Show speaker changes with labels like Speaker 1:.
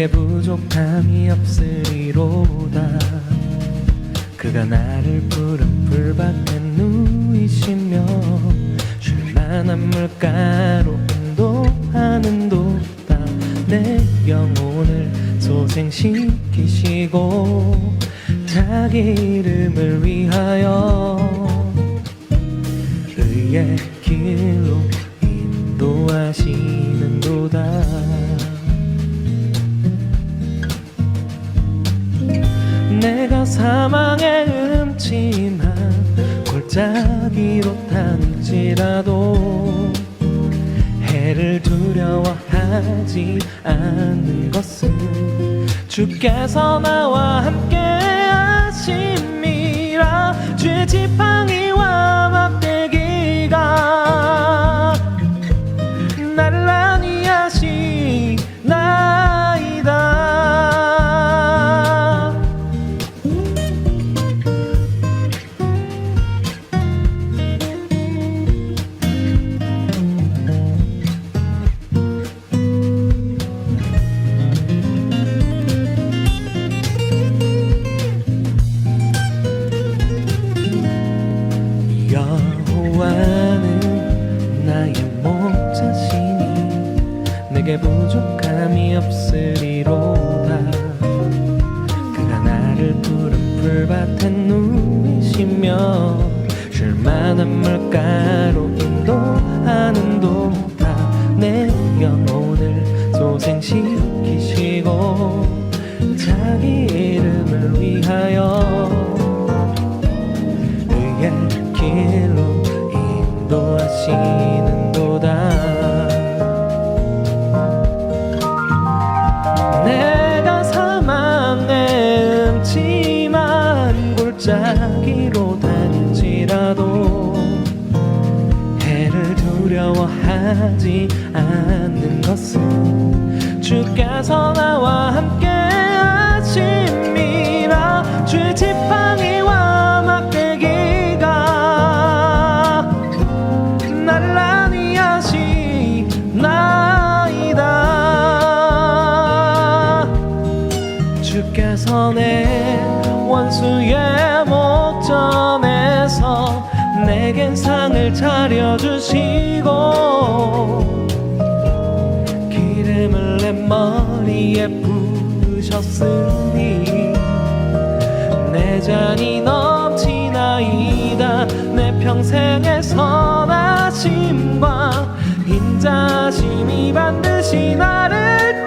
Speaker 1: 내게 부족함이 없으리로다. 그가 나를 푸른 풀밭에 누이시며 쉴만한 물가로 인도하는 도다. 내 영혼을 소생시키시고 자기 이름을 위하여 의의 길로 인도하시는 도다. 사망의 음침한 골짜기로 다닐지라도 해를 두려워하지 않는 것은 주께서 나와 함께 하심 내게 부족함이 없으리로다. 그가 나를 푸른 풀밭에 누이시며 쉴만한 물가로 인도하는 도다. 내 영혼을 소생시키시고 자기 이름을 위하여 의의 길로 인도하시는 골짜기로 다닐지라도 해를 두려워하지 않는 것은 주께서 나와 함께 하심 내겐 상을 차려주시고 기름을 내 머리에 부으셨으니 내 잔이 넘치나이다. 내 평생의 선하심과 인자심이 반드시 나를